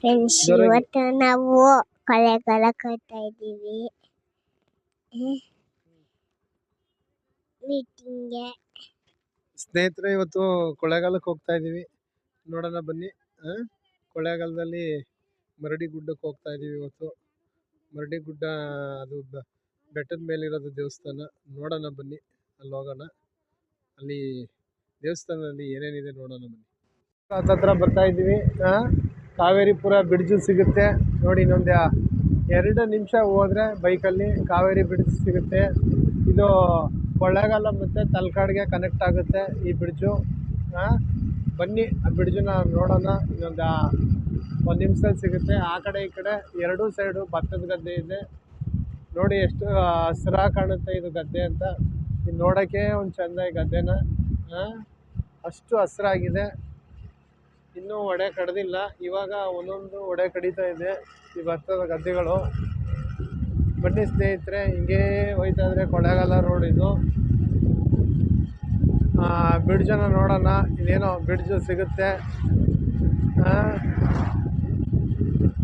Friends. ಇವತ್ತು ನಾವು ಕೊಳ್ಳೆಗಾಲಕ್ಕೆ ಹೋಗ್ತಾ ಇದ್ದೀವಿ. ಮೀಟಿಂಗ್ಗೆ ಸ್ನೇಹಿತರೆ, ಇವತ್ತು ಕೊಳೆಗಾಲಕ್ಕೆ ಹೋಗ್ತಾ ಇದ್ದೀವಿ. ನೋಡೋಣ, ಬನ್ನಿ. ಕೊಳ್ಳೇಗಾಲದಲ್ಲಿ ಮರಡಿ ಗುಡ್ಡಕ್ಕೆ ಹೋಗ್ತಾ ಇದ್ದೀವಿ ಇವತ್ತು. ಮರಡಿ ಗುಡ್ಡ, ಅದು ಬೆಟ್ಟದ ಮೇಲಿರೋದು ದೇವಸ್ಥಾನ. ನೋಡೋಣ, ಬನ್ನಿ. ಅಲ್ಲಿ ಹೋಗೋಣ. ಅಲ್ಲಿ ದೇವಸ್ಥಾನದಲ್ಲಿ ಏನೇನಿದೆ ನೋಡೋಣ, ಬನ್ನಿ. ಹತ್ತತ್ರ ಬರ್ತಾ ಇದ್ದೀವಿ? ಕಾವೇರಿಪುರ ಬ್ರಿಡ್ಜು ಸಿಗುತ್ತೆ. ನೋಡಿ ಇನ್ನೊಂದು ಎರಡು ನಿಮಿಷ ಹೋದ್ರೆ ಬೈಕಲ್ಲಿ ಕಾವೇರಿ ಬ್ರಿಡ್ಜ್ ಸಿಗುತ್ತೆ. ಇದು ಕೊಳ್ಳೇಗಾಲ ಮತ್ತು ತಲಕಾಡ್ಗೆ ಕನೆಕ್ಟ್ ಆಗುತ್ತೆ ಈ ಬ್ರಿಡ್ಜು ಬನ್ನಿ ಆ ಬ್ರಿಡ್ಜನ್ನ ನೋಡೋಣ. ಇನ್ನೊಂದು ಒಂದು ನಿಮಿಷದಲ್ಲಿ ಸಿಗುತ್ತೆ. ಆ ಕಡೆ ಈ ಕಡೆ ಎರಡೂ ಸೈಡು ಭತ್ತದ ಗದ್ದೆ ಇದೆ. ನೋಡಿ ಎಷ್ಟು ಹಸಿರ ಕಾಣುತ್ತೆ ಇದು ಗದ್ದೆ ಅಂತ. ಇದು ನೋಡೋಕ್ಕೆ ಒಂದು ಚೆಂದ ಈ ಗದ್ದೆನ? ಅಷ್ಟು ಹಸಿರಾಗಿದೆ. ಇನ್ನೂ ಒಡೆ ಕಡ್ದಿಲ್ಲ. ಇವಾಗ ಒಂದೊಂದು ಒಡೆ ಕಡಿತಾ ಇದೆ. ಈ ಭತ್ತದ ಗದ್ದೆಗಳು. ಬನ್ನಿ ಸ್ನೇಹಿತರೆ, ಹಿಂಗೇ ಹೋಯ್ತಾ ಇದ್ರೆ ಕೊಳ್ಳೇಗಾಲ ರೋಡ್ ಇದು. ಬ್ರಿಡ್ಜನ್ನು ನೋಡೋಣ. ಇನ್ನೇನೋ ಬ್ರಿಡ್ಜ್ ಸಿಗುತ್ತೆ.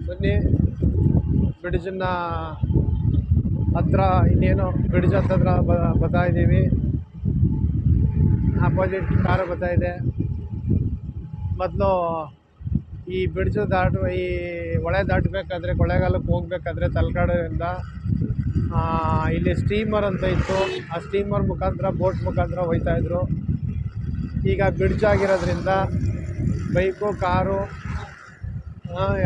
ಬನ್ನಿ. ಬ್ರಿಡ್ಜನ್ನ ಹತ್ರ, ಇನ್ನೇನೋ ಬ್ರಿಡ್ಜ್ ಹತ್ತಿರ ಬರ್ತಾ ಇದ್ದೀವಿ ಅಪೋಸಿಟ್ ಕಾರು ಬರ್ತಾ ಇದೆ. ಮೊದಲು ಈ ಬ್ರಿಡ್ಜು ದಾಟು, ಈ ಹೊಳೆ ದಾಟಬೇಕಾದ್ರೆ ಕೊಳ್ಳೇಗಾಲಕ್ಕೆ ಹೋಗ್ಬೇಕಾದ್ರೆ ಆ, ಇಲ್ಲಿ ಸ್ಟೀಮರ್ ಅಂತ ಇತ್ತು. ಆ ಸ್ಟೀಮರ್ ಮುಖಾಂತರ ಬೋಟ್ ಮುಖಾಂತರ ಹೋಗ್ತಾಯಿದ್ರು ಈಗ ಬ್ರಿಡ್ಜ್ ಆಗಿರೋದ್ರಿಂದ ಬೈಕು, ಕಾರು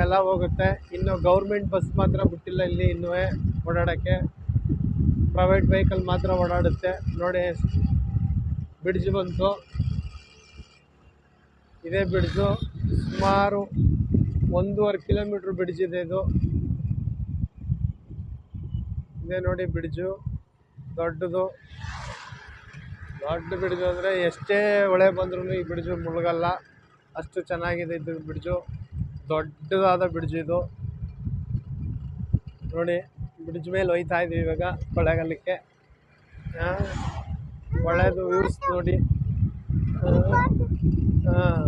ಎಲ್ಲ ಹೋಗುತ್ತೆ. ಇನ್ನು ಗೌರ್ಮೆಂಟ್ ಬಸ್ ಮಾತ್ರ ಬಿಟ್ಟಿಲ್ಲ ಇಲ್ಲಿ ಇನ್ನೂ ಓಡಾಡೋಕ್ಕೆ. ಪ್ರೈವೇಟ್ ವೆಹಿಕಲ್ ಮಾತ್ರ ಓಡಾಡುತ್ತೆ. ನೋಡಿ, ಬ್ರಿಡ್ಜ್ ಬಂತು. ಇದೇ ಬ್ರಿಡ್ಜು. ಸುಮಾರು ಒಂದೂವರೆ ಕಿಲೋಮೀಟ್ರ್ ಬ್ರಿಡ್ಜ್ ಇದೆ ಇದು. ಇದೇ ನೋಡಿ ಬ್ರಿಡ್ಜು. ದೊಡ್ಡದು. ದೊಡ್ಡ ಬ್ರಿಡ್ಜು ಅಂದರೆ ಎಷ್ಟೇ ಹೊಳೆ ಬಂದ್ರೂ ಈ ಬ್ರಿಡ್ಜು ಮುಳುಗಲ್ಲ. ಅಷ್ಟು ಚೆನ್ನಾಗಿದೆ ಇದು ಬ್ರಿಡ್ಜು. ದೊಡ್ಡದಾದ ಬ್ರಿಡ್ಜ್ ಇದು. ನೋಡಿ, ಬ್ರಿಡ್ಜ್ ಮೇಲೆ ಹೋಯ್ತಾ ಇದ್ದೀವಿ ಇವಾಗ ಕೊಳ್ಳೇಗಾಲಕ್ಕೆ ಒಳ್ಳೆಯದು ವ್ಯೂಸ್ ನೋಡಿ. ಹಾಂ.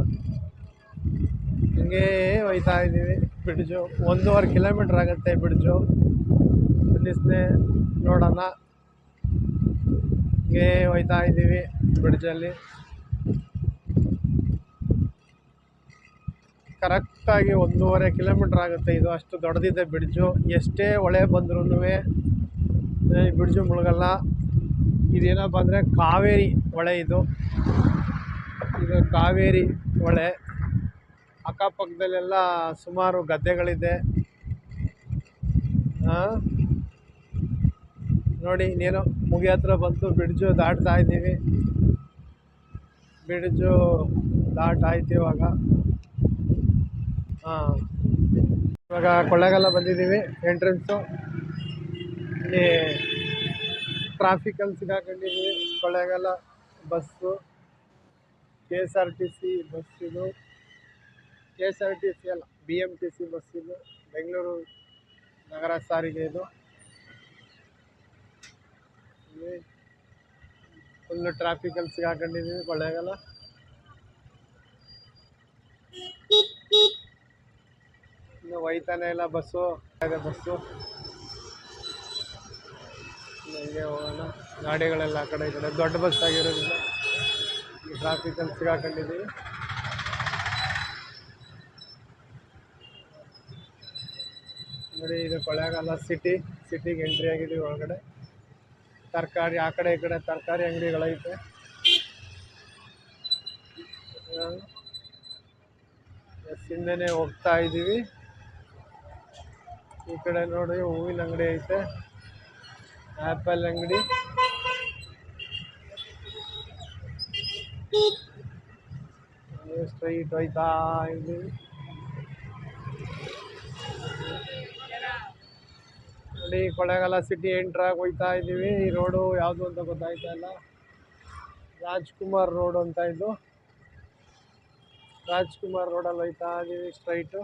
ಹಿಂಗೇ ಹೋಯ್ತಾ ಇದ್ದೀವಿ. ಬ್ರಿಡ್ಜು ಒಂದೂವರೆ ಕಿಲೋಮೀಟ್ರ್ ಆಗುತ್ತೆ ಬಿಡ್ಜು ಬನ್ನಿಸ್ನೆ ನೋಡೋಣ. ಹಿಂಗೇ ಹೋಯ್ತಾ ಇದ್ದೀವಿ ಬ್ರಿಡ್ಜಲ್ಲಿ. ಕರೆಕ್ಟಾಗಿ ಒಂದೂವರೆ ಕಿಲೋಮೀಟ್ರ್ ಆಗುತ್ತೆ ಇದು. ಅಷ್ಟು ದೊಡ್ಡದಿದೆ ಬ್ರಿಡ್ಜು. ಎಷ್ಟೇ ಹೊಳೆ ಬಂದ್ರೂ ಈ ಬ್ರಿಡ್ಜು ಮುಳುಗಲ್ಲ. ಇದೇನಪ್ಪ ಅಂದರೆ ಕಾವೇರಿ ಹೊಳೆ ಇದು. ಇದು ಕಾವೇರಿ ಹೊಳೆ ಅಕ್ಕಪಕ್ಕದಲ್ಲೆಲ್ಲ ಸುಮಾರು ಗದ್ದೆಗಳಿದೆ? ನೋಡಿ ಇನ್ನೇನು ಮುಗಿ ಹತ್ರ ಬಂತು ಬ್ರಿಡ್ಜು ದಾಟ್ತಾ ಇದ್ದೀವಿ. ಬ್ರಿಡ್ಜು ದಾಟಾಯ್ತು ಇವಾಗ. ಹಾಂ ಇವಾಗ ಕೊಳ್ಳೆಗಾಲ ಬಂದಿದ್ದೀವಿ, ಎಂಟ್ರೆನ್ಸು. ಇಲ್ಲಿ ಟ್ರಾಫಿಕಲ್ಲಿ ಸಿಗಾಕೊಂಡಿದ್ದೀವಿ, Kollegal, bus. K S R T C bus ಇದು K S R T C ಅಲ್ಲ B M T C bus ಇದು ಬೆಂಗಳೂರು ನಗರ ಸಾರಿಗೆ ಇದು ಫುಲ್ಲು ಟ್ರಾಫಿಕಲ್ಲಿ ಸಿಗಾಕೊಂಡಿದ್ದೀವಿ ಕೊಳ್ಳೇಗಾಲ ಇನ್ನು ಒಯ್ತಾನೆ ಇಲ್ಲ ಬಸ್ಸು ಇದೆ ಬಸ್ಸು ಇನ್ನು ಹೀಗೆ ಹೋಗೋಣ ಗಾಡಿಗಳೆಲ್ಲ ಆ ಕಡೆ ಈ ಕಡೆ ದೊಡ್ಡ ಬಸ್ ಆಗಿರೋದ್ರಿಂದ ಈ ಟ್ರಾಫಿಕಲ್ಲಿ ಸಿಗಾಕೊಂಡಿದ್ದೀವಿ. ನೋಡಿ, ಇದು ಕೊಳ್ಳೇಗಾಲ ಸಿಟಿ ಸಿಟಿಗೆ ಎಂಟ್ರಿ ಆಗಿದ್ದೀವಿ ಒಳಗಡೆ. ತರಕಾರಿ, ಆ ಕಡೆ ಈ ಕಡೆ ತರಕಾರಿ ಅಂಗಡಿಗಳೈತೆ ಬಸ್ಸಿಂದನೇ ಹೋಗ್ತಾ ಇದ್ದೀವಿ. ಈ ಕಡೆ ನೋಡಿ, ಹೂವಿನ ಅಂಗಡಿ ಐತೆ. ಆ್ಯಪಲ್ ಅಂಗಡಿ. ಸ್ಟ್ರೈಟ್ ಹೋಯ್ತಾ ಇದ್ದೀವಿ ನೋಡಿ ಕೊಳ್ಳೇಗಾಲ ಸಿಟಿ ಎಂಟ್ರಾಗಿ ಹೋಯ್ತಾ ಇದ್ದೀವಿ. ಈ ರೋಡು ಯಾವುದು ಅಂತ ಗೊತ್ತಾಯ್ತಾ ಇಲ್ಲ. ರಾಜ್ಕುಮಾರ್ ರೋಡ್ ಅಂತ ಇದು. ರಾಜ್ಕುಮಾರ್ ರೋಡಲ್ಲಿ ಹೋಯ್ತಾ ಇದ್ದೀವಿ ಸ್ಟ್ರೈಟು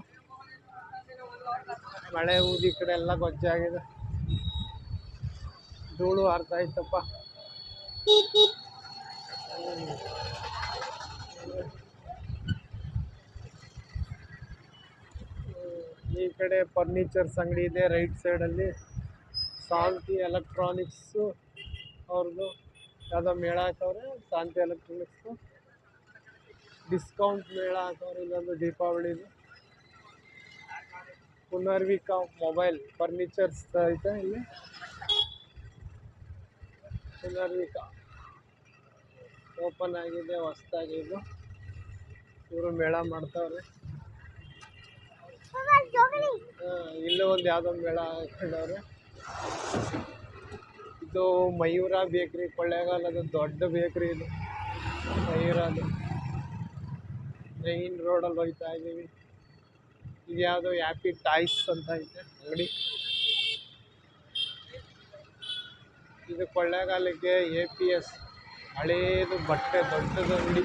ಮಳೆ ಊದಿ ಕಡೆ ಎಲ್ಲ ಗೊಜ್ಜೆ ಆಗಿದೆ. ಧೂಳು ಹಾರ್ತಾ ಇತ್ತಪ್ಪ. ಈ ಕಡೆ ಫರ್ನಿಚರ್ಸ್ ಅಂಗಡಿ ಇದೆ ರೈಟ್ ಸೈಡಲ್ಲಿ ಶಾಂತಿ ಎಲೆಕ್ಟ್ರಾನಿಕ್ಸು ಅವ್ರದ್ದು. ಯಾವುದೋ ಮೇಳ ಹಾಕವ್ರೆ, ಶಾಂತಿ ಎಲೆಕ್ಟ್ರಾನಿಕ್ಸು ಡಿಸ್ಕೌಂಟ್ ಮೇಳ ಹಾಕವ್ರೆ, ಇಲ್ಲೊಂದು ದೀಪಾವಳಿದು ಪುನರ್ವಿಕಾ ಮೊಬೈಲ್ ಫರ್ನಿಚರ್ಸ್ ಐತೆ ಇಲ್ಲಿ. ಪುನರ್ವಿಕಾ. ಓಪನ್ ಆಗಿದೆ ಹೊಸ್ದಾಗಿ ಇದು ಇವರು ಮೇಳ ಮಾಡ್ತಾವ್ರೆ. ಇಲ್ಲೂ ಒಂದು ಯಾವುದೋ ಮೇಳ ಹಾಕೊಂಡವ್ರೆ ಇದು ಮಯೂರ ಬೇಕ್ರಿ ಕೊಳ್ಳೇಗಾಲದ ದೊಡ್ಡ ಬೇಕ್ರಿ ಇದು. ಮಯೂರದು ಮೈನ್ ರೋಡಲ್ಲಿ ಹೋಗ್ತಾ ಇದ್ದೀವಿ ಇದು ಯಾವುದೋ ಹ್ಯಾಪಿ ಟಾಯ್ಸ್ ಅಂತ ಐತೆ ಅಂಗಡಿ. ಇದು ಕೊಳ್ಳೇಗಾಲಕ್ಕೆ ಎ ಪಿ ಎಸ್ ಹಳೇದು ಬಟ್ಟೆ, ದೊಡ್ಡದು ಅಂಗಡಿ.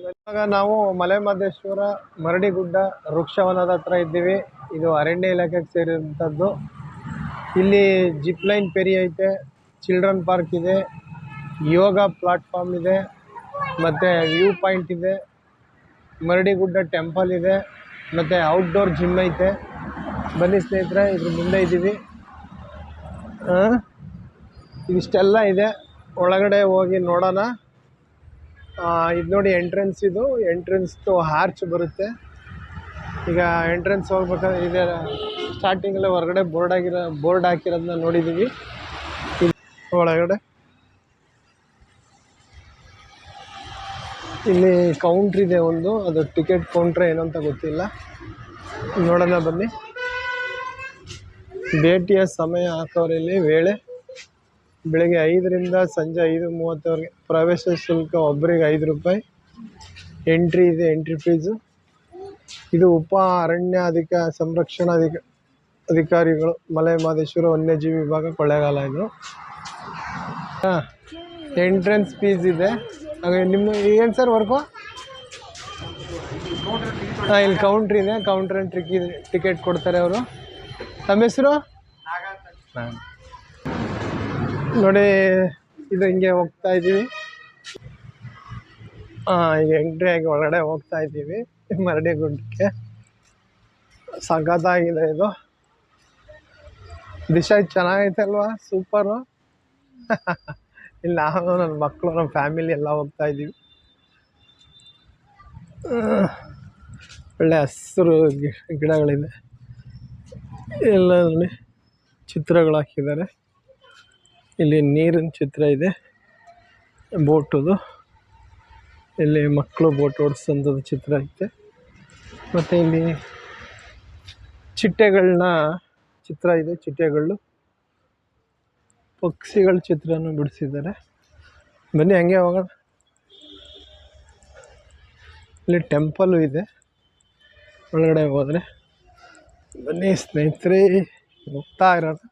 ಇವಾಗ ನಾವು ಮಲೆಮಹದೇಶ್ವರ ಮರಡಿಗುಡ್ಡ, ವೃಕ್ಷವನದ ಹತ್ರ ಇದ್ದೀವಿ. ಇದು ಅರಣ್ಯ ಇಲಾಖೆಗೆ ಸೇರಿದಂಥದ್ದು. ಇಲ್ಲಿ ಜಿಪ್ ಲೈನ್ ಪೆರಿ ಐತೆ, ಚಿಲ್ಡ್ರನ್ ಪಾರ್ಕ್ ಇದೆ, ಯೋಗ ಪ್ಲಾಟ್ಫಾರ್ಮ್ ಇದೆ, ಮತ್ತು ವ್ಯೂ ಪಾಯಿಂಟ್ ಇದೆ, ಮರಡಿಗುಡ್ಡ ಟೆಂಪಲ್ ಇದೆ, ಮತ್ತು ಔಟ್ಡೋರ್ ಜಿಮ್ ಐತೆ. ಬನ್ನಿ ಸ್ನೇಹಿತರೆ, ಇದ್ರ ಮುಂದೆ ಇದ್ದೀವಿ. ಇಷ್ಟೆಲ್ಲ ಇದೆ. ಒಳಗಡೆ ಹೋಗಿ ನೋಡೋಣ. ಇದು ನೋಡಿ ಎಂಟ್ರೆನ್ಸ್ ಇದು. ಎಂಟ್ರೆನ್ಸ್ದು ಹಾರ್ಚ್ ಬರುತ್ತೆ. ಈಗ ಎಂಟ್ರೆನ್ಸ್ ಹೋಗ್ಬೇಕಾದ್ರೆ ಇದೆ ಸ್ಟಾರ್ಟಿಂಗಲ್ಲೇ ಹೊರಗಡೆ ಬೋರ್ಡ್ ಆಗಿರೋ ಬೋರ್ಡ್ ಹಾಕಿರೋದನ್ನ ನೋಡಿದ್ದೀವಿ ಒಳಗಡೆ. ಇಲ್ಲಿ ಕೌಂಟ್ರ್ ಇದೆ ಒಂದು. ಅದು ಟಿಕೆಟ್ ಕೌಂಟ್ರ್ ಏನಂತ ಗೊತ್ತಿಲ್ಲ. ನೋಡೋಣ ಬನ್ನಿ. ಭೇಟಿಯ ಸಮಯ ಹಾಕೋರಲ್ಲಿ ವೇಳೆ ಬೆಳಗ್ಗೆ ಐದರಿಂದ ಸಂಜೆ ಐದು ಮೂವತ್ತವರೆಗೆ ಪ್ರವೇಶ ಶುಲ್ಕ ಒಬ್ಬರಿಗೆ ಐದು ರೂಪಾಯಿ. ಎಂಟ್ರಿ ಇದೆ ಎಂಟ್ರಿ ಫೀಸು ಇದು ಉಪ ಅರಣ್ಯ ಅಧಿಕ ಸಂರಕ್ಷಣಾ ಅಧಿಕ, ಅಧಿಕಾರಿಗಳು, ಮಲೆ ಮಹದೇಶ್ವರ ವನ್ಯಜೀವಿ ವಿಭಾಗ ಕೊಳ್ಳೇಗಾಲ ಇದು. ಹಾಂ ಎಂಟ್ರೆನ್ಸ್ ಫೀಸ್ ಇದೆ. ಹಾಗೆ ನಿಮ್ಮ ಏನು ಸರ್ ವರ್ಕು ಹಾಂ, ಇಲ್ಲಿ ಕೌಂಟ್ರ್ ಇದೆ ಕೌಂಟ್ರಲ್ಲಿ ಟಿಕಿ ಟಿಕೆಟ್ ಕೊಡ್ತಾರೆ ಅವರು. ತಮ್ಮ ಹೆಸರು? ನೋಡಿ, ಇದು ಹಿಂಗೆ ಹೋಗ್ತಾ ಇದ್ದೀವಿ. ಈಗ ಎಂಟ್ರಿ ಆಗಿ ಒಳಗಡೆ ಹೋಗ್ತಾ ಇದ್ದೀವಿ, ಮರಡಿ ಗುಡ್ಡಕ್ಕೆ. ಸಖತ್ತಾಗಿದೆ ಇದು. ದಿಶಾ ಚೆನ್ನಾಗೈತೆ ಅಲ್ವಾ? ಸೂಪರು. ಇಲ್ಲಿ ನಾನು, ನನ್ನ ಮಕ್ಕಳು, ನಮ್ಮ ಫ್ಯಾಮಿಲಿ ಎಲ್ಲ ಹೋಗ್ತಾ ಇದ್ದೀವಿ. ಒಳ್ಳೆ ಹಸಿರು ಗಿಡಗಳಿದೆ. ಎಲ್ಲ ನೋಡಿ ಚಿತ್ರಗಳು ಹಾಕಿದ್ದಾರೆ. ಇಲ್ಲಿ ನೀರಿನ ಚಿತ್ರ ಇದೆ. ಬೋಟುದು ಇಲ್ಲಿ ಮಕ್ಕಳು ಬೋಟ್ ಓಡಿಸೋಂಥದ್ದು ಚಿತ್ರ ಐತೆ. ಮತ್ತು ಇಲ್ಲಿ ಚಿಟ್ಟೆಗಳನ್ನ ಚಿತ್ರ ಇದೆ ಚಿಟ್ಟೆಗಳು ಪಕ್ಷಿಗಳ ಚಿತ್ರನೂ ಬಿಡಿಸಿದ್ದಾರೆ. ಬನ್ನಿ ಹಂಗೆ ಹೋಗೋಣ. ಇಲ್ಲಿ ಟೆಂಪಲ್ಲು ಇದೆ. ಒಳಗಡೆ ಹೋದರೆ. ಬನ್ನಿ ಸ್ನೇಹಿತರೆ ಹೋಗ್ತಾ ಇರೋದು.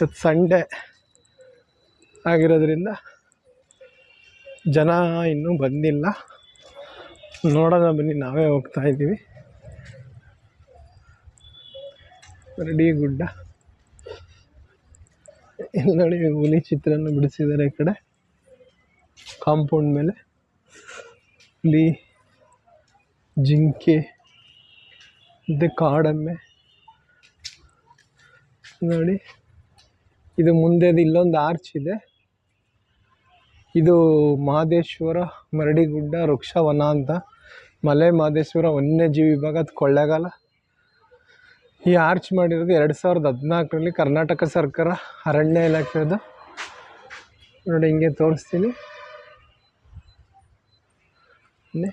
ಇವತ್ತು ಸಂಡೇ ಆಗಿರೋದ್ರಿಂದ ಜನ ಇನ್ನೂ ಬಂದಿಲ್ಲ. ನೋಡೋಣ ಬನ್ನಿ, ನಾವೇ ಹೋಗ್ತಾ ಇದ್ದೀವಿ. ರೆಡಿ ಗುಡ್ಡ. ಇಲ್ಲಿ ನೋಡಿ, ಹುಲಿ ಚಿತ್ರನ ಬಿಡಿಸಿದ್ದಾರೆ ಈ ಕಡೆ. ಕಾಂಪೌಂಡ್ ಮೇಲೆ. ಹುಲಿ, ಜಿಂಕೆ. ಮತ್ತು ಕಾಡೆಮ್ಮೆ. ನೋಡಿ, ಇದು ಮುಂದೆದು ಇಲ್ಲೊಂದು ಆರ್ಚ್ ಇದೆ. ಇದು ಮಹದೇಶ್ವರ ಮರಡಿಗುಡ್ಡ ವೃಕ್ಷವನ ಅಂತ. ಮಲೆ ಮಹದೇಶ್ವರ ವನ್ಯಜೀವಿ ವಿಭಾಗದ ಕೊಳ್ಳೆಗಾಲ. ಈ ಆರ್ಚ್ ಮಾಡಿರೋದು ಎರಡು ಸಾವಿರದ ಹದಿನಾಲ್ಕರಲ್ಲಿ ಕರ್ನಾಟಕ ಸರ್ಕಾರ ಅರಣ್ಯ ಇಲಾಖೆದು. ನೋಡಿ, ಹಿಂಗೆ ತೋರಿಸ್ತೀನಿ. ಇಲ್ಲಿ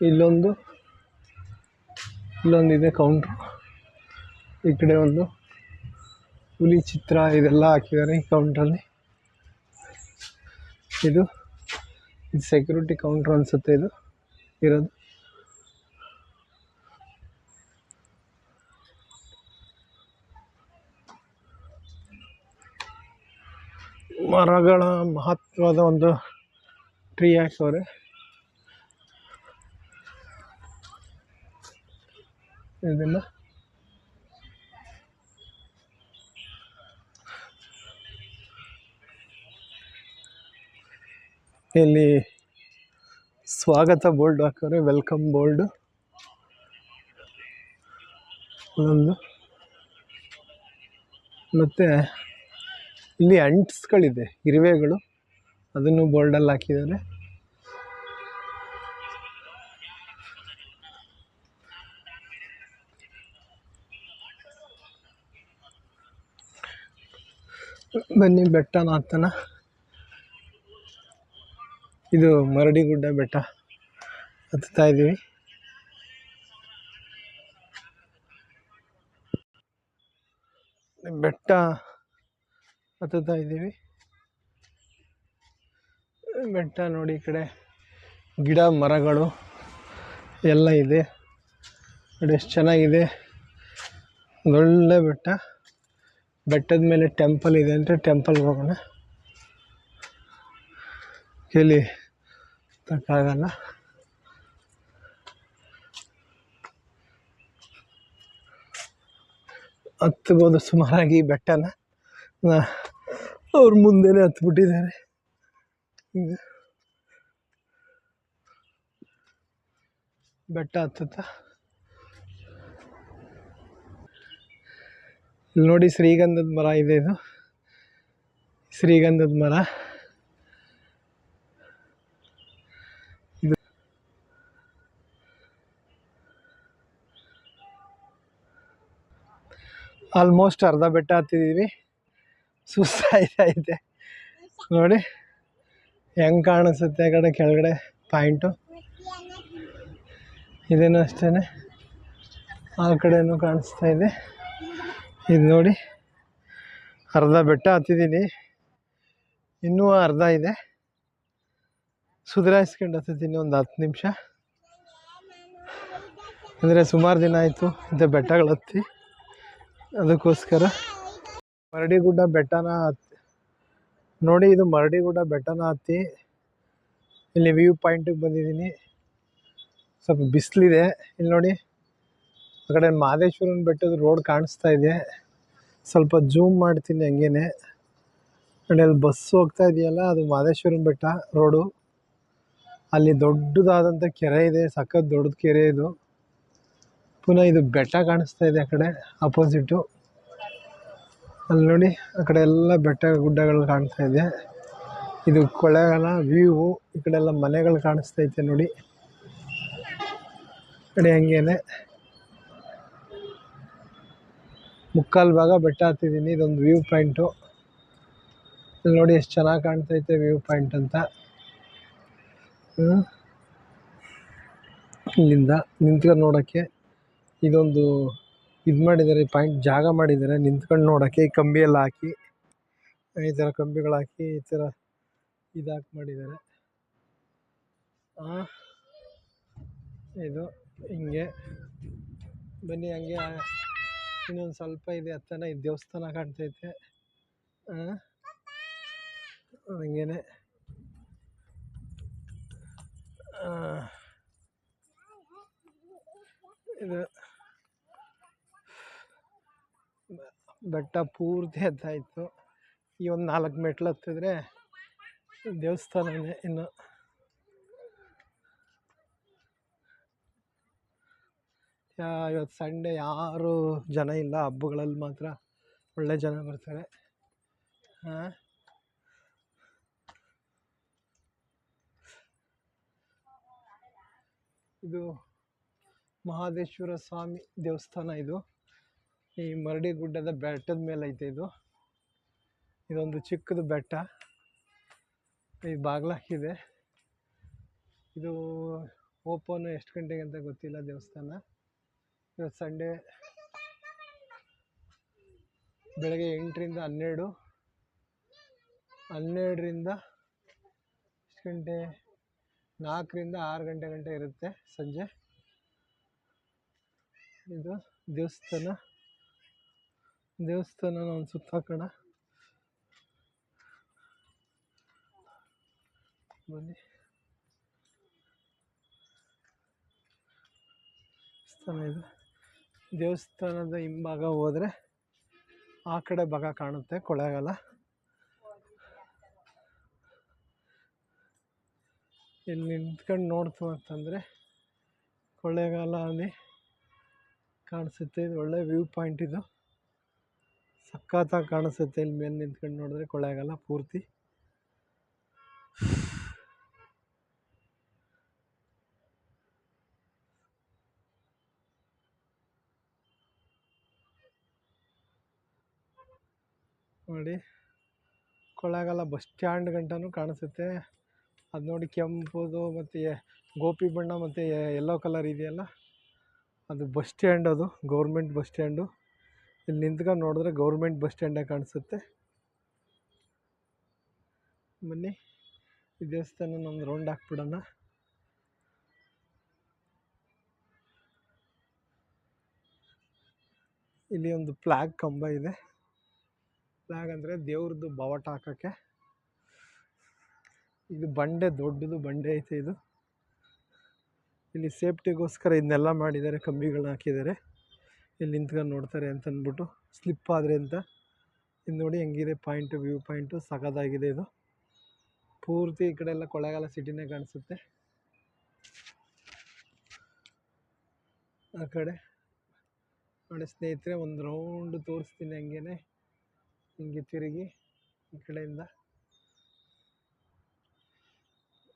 ಇಲ್ಲೊಂದು ಇಲ್ಲೊಂದಿದೆ ಕೌಂಟ್ರು ಈ ಕಡೆ ಒಂದು ಹುಲಿ ಚಿತ್ರ ಇದೆಲ್ಲ ಹಾಕಿದ್ದಾರೆ ಈ ಕೌಂಟ್ರಲ್ಲಿ ಇದು ಇದು ಸೆಕ್ಯೂರಿಟಿ ಕೌಂಟ್ರ್ ಅನಿಸುತ್ತೆ ಇದು, ಇರೋದು. ಮರಗಳ ಮಹತ್ವದ ಒಂದು ಟ್ರೀ ಹಾಕವ್ರೆ ಇದೆಲ್ಲ. ಇಲ್ಲಿ ಸ್ವಾಗತ ಬೋಲ್ಡ್ ಹಾಕವ್ರೆ, ವೆಲ್ಕಮ್ ಬೋಲ್ಡ್ ಒಂದು. ಮತ್ತು ಇಲ್ಲಿ ಅಂಟ್ಸ್ಗಳಿದೆ, ಇರುವೆಗಳು. ಅದನ್ನು ಬೋಲ್ಡಲ್ಲಿ ಹಾಕಿದ್ದಾರೆ. ಬನ್ನಿ ಬೆಟ್ಟನ ಹತ್ತನ ಇದು ಮರಡಿಗುಡ್ಡ ಬೆಟ್ಟ ಹತ್ತುತ್ತಾ ಇದ್ದೀವಿ. ಬೆಟ್ಟ ಹತ್ತುತ್ತಾ ಇದ್ದೀವಿ. ಬೆಟ್ಟ ನೋಡಿ ಈ ಕಡೆ ಗಿಡ, ಮರಗಳು ಎಲ್ಲ ಇದೆ. ನೋಡಿ ಎಷ್ಟು ಚೆನ್ನಾಗಿದೆ. ಒಳ್ಳೆ ಬೆಟ್ಟ. ಬೆಟ್ಟದ ಮೇಲೆ ಟೆಂಪಲ್ ಇದೆ ಅಂದರೆ ಟೆಂಪಲ್ಗೆ ಹೋಗೋಣ. ಇಲ್ಲಿ ತಕ್ಕಾಗಲ್ಲ. ಹತ್ಬೋದು ಸುಮಾರಾಗಿ ಈ ಬೆಟ್ಟನ. ಅವ್ರ ಮುಂದೆನೇ ಹತ್ಬಿಟ್ಟಿದ್ದಾರೆ. ಬೆಟ್ಟ ಹತ್ತುತ್ತಾ? ಇಲ್ಲಿ ನೋಡಿ ಶ್ರೀಗಂಧದ ಮರ ಇದೆ ಇದು. ಶ್ರೀಗಂಧದ ಮರ. ಇದು ಆಲ್ಮೋಸ್ಟ್ ಅರ್ಧ ಬೆಟ್ಟ ಹತ್ತಿದ್ದೀವಿ ಇದೆ. ನೋಡಿ, ಹೆಂಗೆ ಕಾಣಿಸುತ್ತೆ ಆ ಕಡೆ ಕೆಳಗಡೆ ಪಾಯಿಂಟು? ಇದೇನು ಅಷ್ಟೇ ಆ ಕಡೆನೂ ಕಾಣಿಸ್ತಾ ಇದೆ. ಇದು ನೋಡಿ, ಅರ್ಧ ಬೆಟ್ಟ ಹತ್ತಿದ್ದೀನಿ ಇನ್ನೂ ಅರ್ಧ ಇದೆ. ಸುಧಾರಿಸ್ಕೊಂಡು ಹತ್ತಿದ್ದೀನಿ ಒಂದು ಹತ್ತು ನಿಮಿಷ. ಅಂದರೆ ಸುಮಾರು ದಿನ ಆಯಿತು ಇಂಥ ಬೆಟ್ಟಗಳು ಹತ್ತಿ. ಅದಕ್ಕೋಸ್ಕರ ಮರಡಿಗುಡ್ಡ ಬೆಟ್ಟನ ಹತ್ತಿ. ನೋಡಿ, ಇದು ಮರಡಿಗುಡ್ಡ ಬೆಟ್ಟನ ಹತ್ತಿ. ಇಲ್ಲಿ ವ್ಯೂ ಪಾಯಿಂಟಿಗೆ ಬಂದಿದ್ದೀನಿ ಸ್ವಲ್ಪ ಬಿಸಿಲಿದೆ. ಇಲ್ಲಿ ನೋಡಿ, ಆ ಕಡೆ ಮಹದೇಶ್ವರನ ಬೆಟ್ಟದ ರೋಡ್ ಕಾಣಿಸ್ತಾ ಇದೆ. ಸ್ವಲ್ಪ ಜೂಮ್ ಮಾಡ್ತೀನಿ ಹಂಗೇನೆ. ಆ್ಯಂಡ್ ಅಲ್ಲಿ ಬಸ್ ಹೋಗ್ತಾ ಇದೆಯಲ್ಲ, ಅದು ಮಾದೇಶ್ವರನ ಬೆಟ್ಟ ರೋಡು ಅಲ್ಲಿ ದೊಡ್ಡದಾದಂಥ ಕೆರೆ ಇದೆ, ಸಖತ್ ದೊಡ್ಡದು ಕೆರೆ ಇದು. ಪುನಃ ಇದು ಬೆಟ್ಟ ಕಾಣಿಸ್ತಾ ಇದೆ ಆ ಕಡೆ ಅಪೋಸಿಟು ಅಲ್ಲಿ ನೋಡಿ, ಆ ಕಡೆ ಎಲ್ಲ ಬೆಟ್ಟ ಗುಡ್ಡಗಳು ಕಾಣಿಸ್ತಾ ಇದೆ. ಇದು ಕೊಳ್ಳೇಗಾಲ ವ್ಯೂವು ಈ ಕಡೆ ಎಲ್ಲ ಮನೆಗಳು ಕಾಣಿಸ್ತೈತೆ ನೋಡಿ. ಕಡೆ ಹಂಗೇನೆ. ಮುಕ್ಕಾಲು ಭಾಗ ಬೆಟ್ಟ ಹತ್ತಿದ್ದೀನಿ, ಇದೊಂದು ವ್ಯೂ ಪಾಯಿಂಟು ಇಲ್ಲಿ ನೋಡಿ ಎಷ್ಟು ಚೆನ್ನಾಗಿ ಕಾಣ್ತೈತೆ ವ್ಯೂ ಪಾಯಿಂಟ್ ಅಂತ. ಇಲ್ಲಿಂದ ನಿಂತ್ಕೊಂಡು ನೋಡೋಕ್ಕೆ ಇದೊಂದು ಇದು ಮಾಡಿದ್ದಾರೆ ಪಾಯಿಂಟ್ ಜಾಗ ಮಾಡಿದ್ದಾರೆ ನಿಂತ್ಕೊಂಡು ನೋಡೋಕ್ಕೆ ಈ ಕಂಬಿ ಎಲ್ಲ ಹಾಕಿ, ಈ ಥರ ಕಂಬಿಗಳು ಹಾಕಿ, ಈ ಥರ ಇದಾಕಿ ಮಾಡಿದ್ದಾರೆ ಇದು ಹಿಂಗೆ. ಬನ್ನಿ, ಹಂಗೆ ಇನ್ನೊಂದು ಸ್ವಲ್ಪ ಇದೆ ಹತ್ತನ ಇದು ದೇವಸ್ಥಾನ ಕಾಣ್ತೈತೆ. ಹಂಗೇನೆ. ಇದು ಬೆಟ್ಟ ಪೂರ್ತಿ ಹತ್ತಾಯಿತು ಈ ಒಂದು ನಾಲ್ಕು ಮೆಟ್ಲು ಹತ್ತಿದ್ರೆ ದೇವಸ್ಥಾನನೇ ಇನ್ನು. ಇವತ್ತು ಸಂಡೇ ಯಾರು ಜನ ಇಲ್ಲ, ಹಬ್ಬಗಳಲ್ಲಿ ಮಾತ್ರ ಒಳ್ಳೆ ಜನ ಬರ್ತಾರೆ. ಇದು ಮಹಾದೇಶ್ವರ ಸ್ವಾಮಿ ದೇವಸ್ಥಾನ ಇದು. ಈ ಮರಡಿ ಗುಡ್ಡದ ಬೆಟ್ಟದ ಮೇಲೆ ಐತೆ ಇದು. ಇದೊಂದು ಚಿಕ್ಕದು ಬೆಟ್ಟ. ಈ ಬಾಗ್ಲಾಗಿದೆ ಇದು. ಓಪನ್ ಎಷ್ಟು ಗಂಟೆಗೆ ಅಂತ ಗೊತ್ತಿಲ್ಲ ದೇವಸ್ಥಾನ. ಇವತ್ತು ಸಂಡೇ. ಬೆಳಗ್ಗೆ ಎಂಟರಿಂದ ಹನ್ನೆರಡು. ಹನ್ನೆರಡರಿಂದ ಎಷ್ಟು ಗಂಟೆ? ನಾಲ್ಕರಿಂದ ಆರು ಗಂಟೆ ಗಂಟೆ ಇರುತ್ತೆ ಸಂಜೆ. ಇದು ದೇವಸ್ಥಾನ. ದೇವಸ್ಥಾನ ಒಂದು ಸುತ್ತ ಹಾಕೋಣ. ಬನ್ನಿ. ದೇವಸ್ಥಾನ ಇದು. ದೇವಸ್ಥಾನದ ಹಿಂಭಾಗ ಹೋದರೆ ಆ ಕಡೆ ಭಾಗ ಕಾಣುತ್ತೆ ಕೊಳ್ಳೇಗಾಲ ಇಲ್ಲಿ ನಿಂತ್ಕೊಂಡು ನೋಡ್ತು ಅಂತಂದರೆ ಕೊಳ್ಳೇಗಾಲ ಅಲ್ಲಿ ಕಾಣಿಸುತ್ತೆ, ಇದು ಒಳ್ಳೆ ವ್ಯೂ ಪಾಯಿಂಟ್ ಇದು. ಸಖತ್ತಾಗಿ ಕಾಣಿಸುತ್ತೆ ಇಲ್ಲಿ ಮೇಲೆ ನಿಂತ್ಕೊಂಡು ನೋಡಿದ್ರೆ ಕೊಳ್ಳೇಗಾಲ ಪೂರ್ತಿ. ನೋಡಿ. ಕೊಳ್ಳೇಗಾಲ ಬಸ್ ಸ್ಟ್ಯಾಂಡ್ ಗಂಟನೂ ಕಾಣಿಸುತ್ತೆ. ಅದು ನೋಡಿ ಕೆಂಪುದು ಮತ್ತು ಗೋಪಿ ಬಣ್ಣ ಮತ್ತು ಯೆಲ್ಲೋ ಕಲರ್ ಇದೆಯಲ್ಲ? ಅದು ಬಸ್ ಸ್ಟ್ಯಾಂಡ್ ಅದು ಗೌರ್ಮೆಂಟ್ ಬಸ್ ಸ್ಟ್ಯಾಂಡು ಇಲ್ಲಿ ನಿಂತ್ಕೊಂಡು ನೋಡಿದ್ರೆ ಗೌರ್ಮೆಂಟ್ ಬಸ್ ಸ್ಟ್ಯಾಂಡೇ ಕಾಣಿಸುತ್ತೆ. ಬನ್ನಿ. ಈ ದೇವಸ್ಥಾನ ನಮ್ದು ರೌಂಡ್ ಹಾಕ್ಬಿಡೋಣ. ಇಲ್ಲಿ ಒಂದು ಫ್ಲಾಗ್ ಕಂಬ ಇದೆ. ಫ್ಲ್ಯಾಗ್ ಅಂದರೆ ದೇವ್ರದ್ದು ಬಾವಟ ಹಾಕೋಕ್ಕೆ. ಇದು ಬಂಡೆ, ದೊಡ್ಡದು ಬಂಡೆ ಐತೆ ಇದು. ಇಲ್ಲಿ ಸೇಫ್ಟಿಗೋಸ್ಕರ ಇದನ್ನೆಲ್ಲ ಮಾಡಿದ್ದಾರೆ ಕಂಬಿಗಳನ್ನ ಹಾಕಿದ್ದಾರೆ. ಇಲ್ಲಿ ನಿಂತ್ಕೊಂಡು ನೋಡ್ತಾರೆ ಅಂತ ಅಂದ್ಬಿಟ್ಟು ಸ್ಲಿಪ್ ಆದರೆ ಅಂತ. ಇದು ನೋಡಿ ಹೆಂಗಿದೆ ಪಾಯಿಂಟು, ವ್ಯೂ ಪಾಯಿಂಟು ಸಖತ್ತಾಗಿದೆ ಇದು. ಪೂರ್ತಿ ಈ ಕಡೆ ಎಲ್ಲ ಕೊಳ್ಳೇಗಾಲ ಸಿಟಿನೇ ಕಾಣಿಸುತ್ತೆ. ಆ ಕಡೆ. ನೋಡಿ ಸ್ನೇಹಿತರೆ, ಒಂದು ರೌಂಡ್ ತೋರಿಸ್ತೀನಿ ಹಂಗೇನೆ. ಹಿಂಗೆ ತಿರುಗಿ ಈ ಕಡೆಯಿಂದ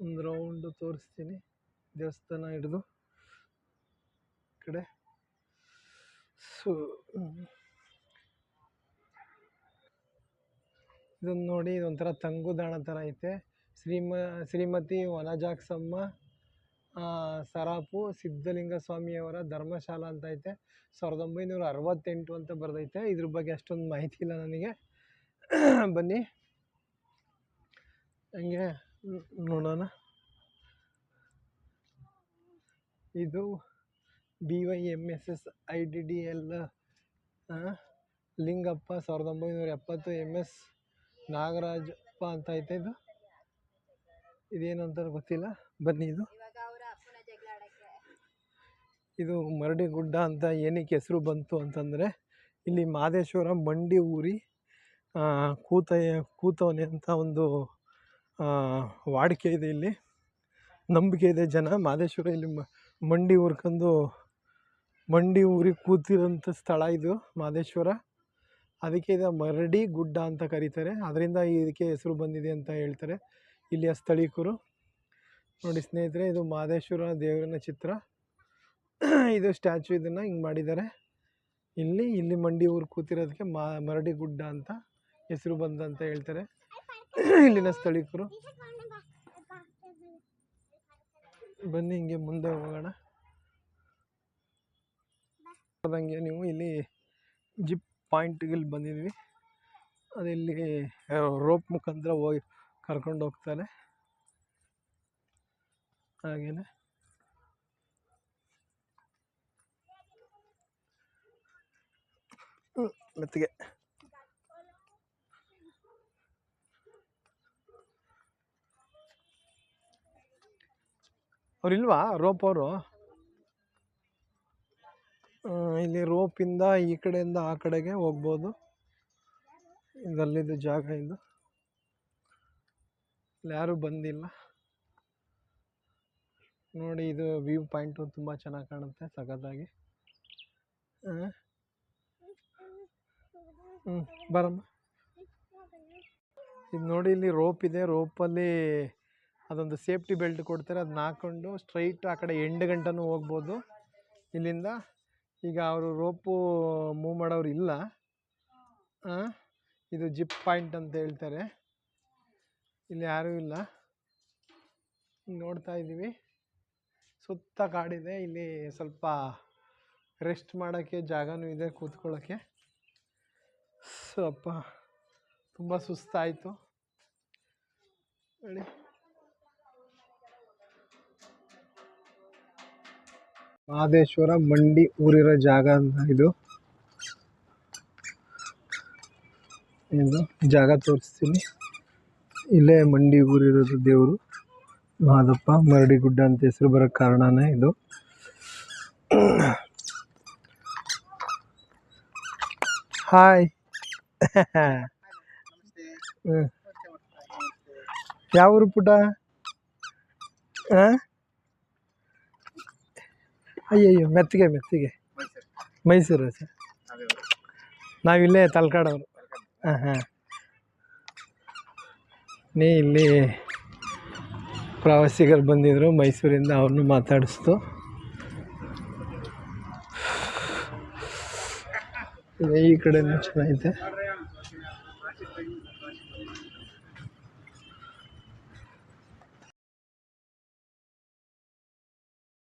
ಒಂದು ರೌಂಡು ತೋರಿಸ್ತೀನಿ. ದೇವಸ್ಥಾನ ಹಿಡಿದು ಕಡೆ. ಸೊ ಇದನ್ನು ನೋಡಿ, ಇದೊಂಥರ ತಂಗುದಾಣ ಥರ ಐತೆ. ಶ್ರೀಮ, ಶ್ರೀಮತಿ ವನಜಾಕ್ಸಮ್ಮ ಸರಾಪು ಸಿದ್ಧಲಿಂಗ ಸ್ವಾಮಿಯವರ ಧರ್ಮಶಾಲಾ ಅಂತ ಐತೆ. ಸಾವಿರದ ಒಂಬೈನೂರ ಅರವತ್ತೆಂಟು ಅಂತ ಬರೆದೈತೆ. ಇದ್ರ ಬಗ್ಗೆ ಅಷ್ಟೊಂದು ಮಾಹಿತಿ ಇಲ್ಲ ನನಗೆ. ಬನ್ನಿ. ಹಂಗೆ? ನೋಡೋಣ. ಇದು B Y M S S I D D L Lingappa ಸಾವಿರದ ಒಂಬೈನೂರ ಎಪ್ಪತ್ತು ಎಂ ಎಸ್ ನಾಗರಾಜಪ್ಪ ಅಂತ ಐತೆ ಇದು. ಇದೇನು ಅಂತ ಗೊತ್ತಿಲ್ಲ. ಬನ್ನಿ ಇದು. ಇದು ಮರಡಿ ಗುಡ್ಡ ಅಂತ ಏನಕ್ಕೆ ಹೆಸರು ಬಂತು ಅಂತಂದರೆ ಇಲ್ಲಿ ಮಾದೇಶ್ವರ ಮಂಡಿ ಊರಿ ಕೂತಯ್ಯ ಕೂತವನೆ ಅಂತ ಒಂದು ವಾಡಿಕೆ ಇದೆ ಇಲ್ಲಿ. ನಂಬಿಕೆ ಇದೆ ಜನ. ಮಾದೇಶ್ವರ ಇಲ್ಲಿ ಮಂಡಿ ಊರ್ಕೊಂಡು ಮಂಡಿ ಊರಿಗೆ ಕೂತಿರೋಂಥ ಸ್ಥಳ ಇದು ಮಾದೇಶ್ವರ. ಅದಕ್ಕೆ ಇದು ಮರಡಿ ಗುಡ್ಡ ಅಂತ ಕರೀತಾರೆ. ಅದರಿಂದ ಇದಕ್ಕೆ ಹೆಸರು ಬಂದಿದೆ ಅಂತ ಹೇಳ್ತಾರೆ ಇಲ್ಲಿಯ ಸ್ಥಳೀಕರು. ನೋಡಿ ಸ್ನೇಹಿತರೆ, ಇದು ಮಾದೇಶ್ವರ ದೇವರನ ಚಿತ್ರ. ಇದು ಸ್ಟ್ಯಾಚು ಇದನ್ನು ಹಿಂಗೆ ಮಾಡಿದ್ದಾರೆ. ಇಲ್ಲಿ ಇಲ್ಲಿ ಮಂಡಿ ಊರು ಕೂತಿರೋದಕ್ಕೆ ಮಾ, ಮರಡಿ ಗುಡ್ಡ ಅಂತ ಹೆಸರು ಬಂದಂತ ಹೇಳ್ತಾರೆ. ಇಲ್ಲಿನ ಸ್ಥಳೀಕರು. ಬನ್ನಿ ಹಿಂಗೆ ಮುಂದೆ ಹೋಗೋಣ. ಹೋದಂಗೆ ನೀವು ಇಲ್ಲಿ ಜಿಪ್ ಪಾಯಿಂಟ್ಗೆ ಬಂದಿದ್ವಿ ಅದು ಇಲ್ಲಿ ರೋಪ್ ಮುಖಾಂತರ ಹೋಗಿ ಕರ್ಕೊಂಡು ಹೋಗ್ತಾರೆ. ಹಾಗೇನೆ. ಮೆತ್ತಗೆ. ಅವ್ರಿಲ್ವಾ? ರೋಪ್ ಅವರು? ಇಲ್ಲಿ ರೋಪಿಂದ ಈ ಕಡೆಯಿಂದ ಆ ಕಡೆಗೆ ಹೋಗ್ಬೋದು. ಇದಲ್ಲಿದ್ದು ಜಾಗ ಇದು. ಯಾರೂ ಬಂದಿಲ್ಲ. ನೋಡಿ, ಇದು ವ್ಯೂ ಪಾಯಿಂಟು ತುಂಬ ಚೆನ್ನಾಗಿ ಕಾಣುತ್ತೆ ಸಖತ್ತಾಗಿ. ಹ್ಞೂ ಬರಮ್ಮ. ಇದು ನೋಡಿ, ಇಲ್ಲಿ ರೋಪ್ ಇದೆ. ರೋಪಲ್ಲಿ ಅದೊಂದು ಸೇಫ್ಟಿ ಬೆಲ್ಟ್ ಕೊಡ್ತಾರೆ. ಅದನ್ನ ಹಾಕ್ಕೊಂಡು ಸ್ಟ್ರೈಟ್ ಆ ಕಡೆ ಎಂಟು ಗಂಟನೂ ಹೋಗ್ಬೋದು. ಇಲ್ಲಿಂದ ಈಗ ಅವರು ರೋಪು ಮೂವ್ ಮಾಡೋರು ಇಲ್ಲ. ಇದು ಜಿಪ್ ಪಾಯಿಂಟ್ ಅಂತ ಹೇಳ್ತಾರೆ. ಇಲ್ಲಿ ಯಾರೂ ಇಲ್ಲ. ನೋಡ್ತಾ ಇದ್ದೀವಿ. ಸುತ್ತ ಕಾಡಿದೆ. ಇಲ್ಲಿ ಸ್ವಲ್ಪ ರೆಸ್ಟ್ ಮಾಡೋಕ್ಕೆ ಜಾಗನೂ ಇದೆ ಕೂತ್ಕೊಳ್ಳೋಕ್ಕೆ ಸ್ವಲ್ಪ ತುಂಬ ಸುಸ್ತಾಯಿತು. ಹೇಳಿ. ಮಹದೇಶ್ವರ ಮಂಡಿ ಊರಿರೋ ಜಾಗ ಅಂತ ಇದು. ಇದು ಜಾಗ ತೋರಿಸ್ತೀನಿ. ಇಲ್ಲೇ ಮಂಡಿ ಊರಿರೋದು ದೇವರು. ಮಾದಪ್ಪ ಮರಡಿ ಗುಡ್ಡ ಅಂತ ಹೆಸರು ಬರೋಕ್ಕೆ ಕಾರಣನೇ ಇದು. ಹಾಯ್. ಯಾವ ಊರು ಪುಟ? ಹಾಂ? ಅಯ್ಯಯ್ಯೋ ಮೆತ್ತಿಗೆ ಮೆತ್ತಿಗೆ. ಮೈಸೂರು. ಸರ್. ನಾವಿಲ್ಲೇ ತಲಕಾಡವರು ಹಾಂ ಹಾಂ ನೀ ಇಲ್ಲಿ ಪ್ರವಾಸಿಗರು ಬಂದಿದ್ದರು ಮೈಸೂರಿಂದ ಅವ್ರನ್ನೂ ಮಾತಾಡಿಸ್ತು. ಈ ಕಡೆನೂ ಚೆನ್ನಾಗೈತೆ